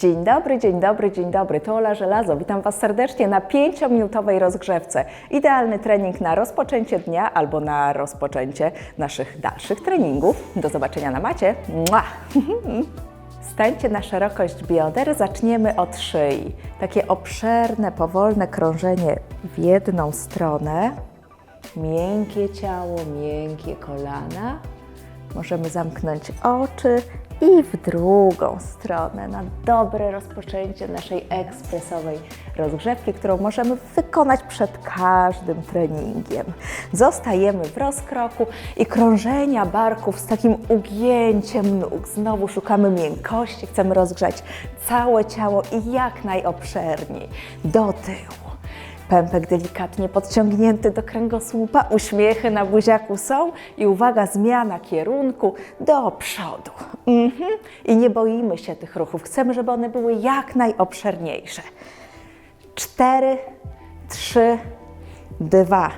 Dzień dobry, dzień dobry, dzień dobry. To Ola Żelazo. Witam Was serdecznie na 5-minutowej rozgrzewce. Idealny trening na rozpoczęcie dnia albo na rozpoczęcie naszych dalszych treningów. Do zobaczenia na macie. Mua! Stańcie na szerokość bioder, zaczniemy od szyi. Takie obszerne, powolne krążenie w jedną stronę. Miękkie ciało, miękkie kolana. Możemy zamknąć oczy i w drugą stronę na dobre rozpoczęcie naszej ekspresowej rozgrzewki, którą możemy wykonać przed każdym treningiem. Zostajemy w rozkroku i krążenia barków z takim ugięciem nóg. Znowu szukamy miękkości, chcemy rozgrzać całe ciało i jak najobszerniej do tyłu. Pępek delikatnie podciągnięty do kręgosłupa, uśmiechy na buziaku są i uwaga, zmiana kierunku do przodu. Mhm. I nie boimy się tych ruchów, chcemy, żeby one były jak najobszerniejsze. Cztery, trzy, dwa,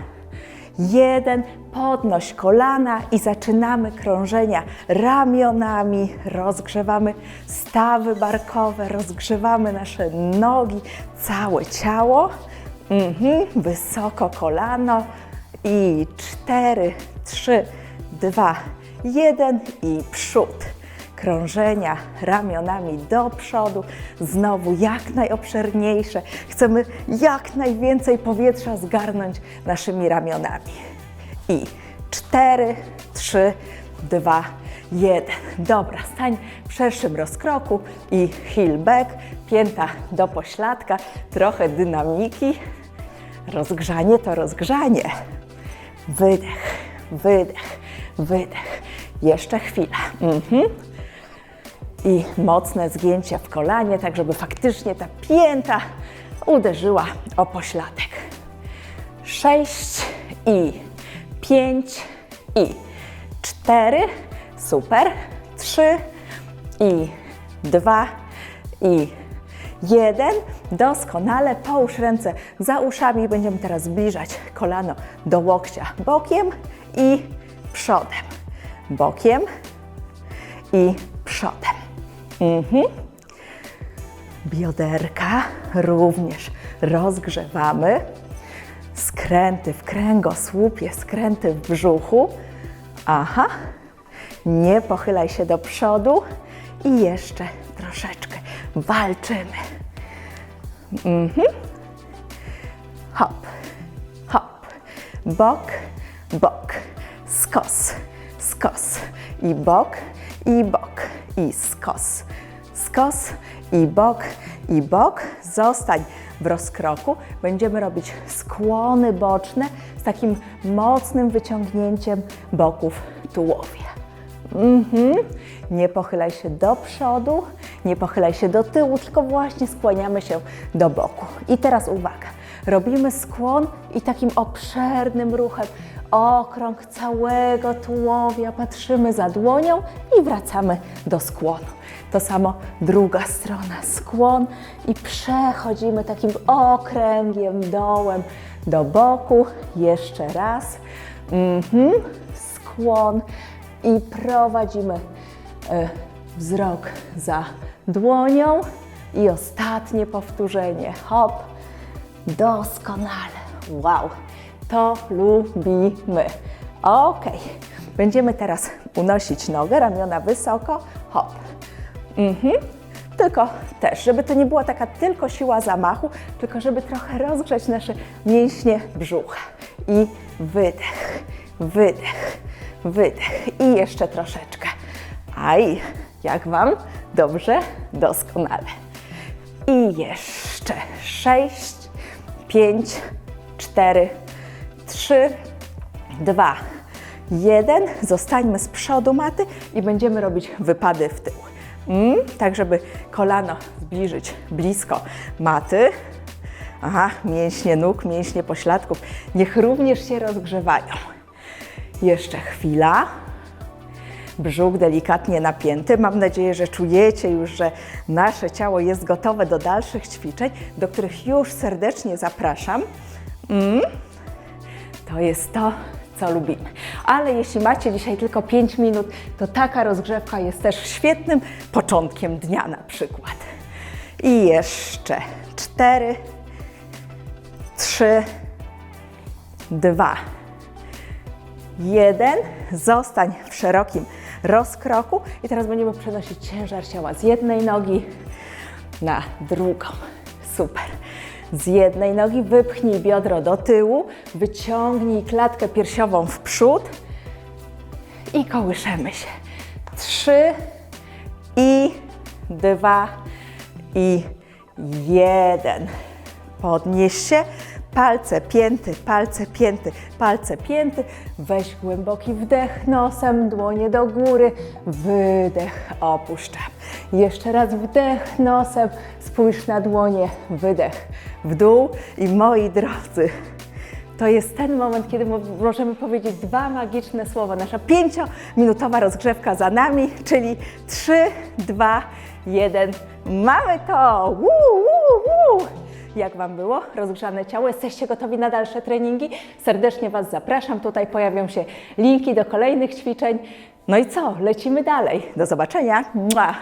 jeden. Podnoś kolana i zaczynamy krążenia ramionami, rozgrzewamy stawy barkowe, rozgrzewamy nasze nogi, całe ciało. Mhm, wysoko kolano i cztery, trzy, dwa, jeden i przód. Krążenia ramionami do przodu, znowu jak najobszerniejsze. Chcemy jak najwięcej powietrza zgarnąć naszymi ramionami. I cztery, trzy, dwa, jeden. Dobra, stań w szerszym rozkroku i heel back, pięta do pośladka, trochę dynamiki. Rozgrzanie to rozgrzanie. Wydech, wydech, wydech. Jeszcze chwilę. Mhm. I mocne zgięcie w kolanie, tak żeby faktycznie ta pięta uderzyła o pośladek. Sześć i pięć i cztery. Super. Trzy i dwa i jeden. Doskonale. Połóż ręce za uszami. Będziemy teraz zbliżać kolano do łokcia bokiem i przodem. Bokiem i przodem. Mhm. Bioderka również rozgrzewamy. Skręty w kręgosłupie, skręty w brzuchu. Aha. Nie pochylaj się do przodu. I jeszcze troszeczkę walczymy. Mhm. Hop, hop. Bok, bok. Skos, skos. I bok, i bok. I skos. Skos, i bok, i bok. Zostań w rozkroku. Będziemy robić skłony boczne z takim mocnym wyciągnięciem boków tułowia. Mhm. Nie pochylaj się do przodu, nie pochylaj się do tyłu, tylko właśnie skłaniamy się do boku. I teraz uwaga, robimy skłon i takim obszernym ruchem okrąg całego tułowia, patrzymy za dłonią i wracamy do skłonu. To samo druga strona, skłon i przechodzimy takim okręgiem dołem do boku. Jeszcze raz. Mhm. Skłon i prowadzimy e, wzrok za dłonią. I ostatnie powtórzenie. Hop. Doskonale. Wow. To lubimy. Ok. Będziemy teraz unosić nogę, ramiona wysoko. Hop. Mhm. Tylko też, żeby to nie była taka tylko siła zamachu, tylko żeby trochę rozgrzać nasze mięśnie brzucha. I wydech, wydech, wydech. I jeszcze troszeczkę. Aj, jak Wam? Dobrze? Doskonale. I jeszcze sześć, pięć, cztery, trzy, dwa, jeden. Zostańmy z przodu maty i będziemy robić wypady w tył. Mm, tak, żeby kolano zbliżyć blisko maty. Aha, mięśnie nóg, mięśnie pośladków. Niech również się rozgrzewają. Jeszcze chwila. Brzuch delikatnie napięty. Mam nadzieję, że czujecie już, że nasze ciało jest gotowe do dalszych ćwiczeń, do których już serdecznie zapraszam. Mm. To jest to, co lubimy. Ale jeśli macie dzisiaj tylko 5 minut, to taka rozgrzewka jest też świetnym początkiem dnia na przykład. I jeszcze cztery, trzy, dwa, jeden. Zostań w szerokim rozkroku. I teraz będziemy przenosić ciężar ciała z jednej nogi na drugą. Super. Z jednej nogi wypchnij biodro do tyłu, wyciągnij klatkę piersiową w przód i kołyszemy się. Trzy i dwa i jeden. Podnieś się, palce pięty, palce pięty, palce pięty. Weź głęboki wdech nosem, dłonie do góry, wydech, opuszczam. Jeszcze raz wdech nosem, spójrz na dłonie, wydech w dół i moi drodzy, to jest ten moment, kiedy mo- możemy powiedzieć dwa magiczne słowa. Nasza pięciominutowa rozgrzewka za nami, czyli 3, 2, 1. Mamy to! Woo, woo, woo. Jak Wam było? Rozgrzane ciało? Jesteście gotowi na dalsze treningi? Serdecznie Was zapraszam. Tutaj pojawią się linki do kolejnych ćwiczeń. No i co? Lecimy dalej. Do zobaczenia. Mua.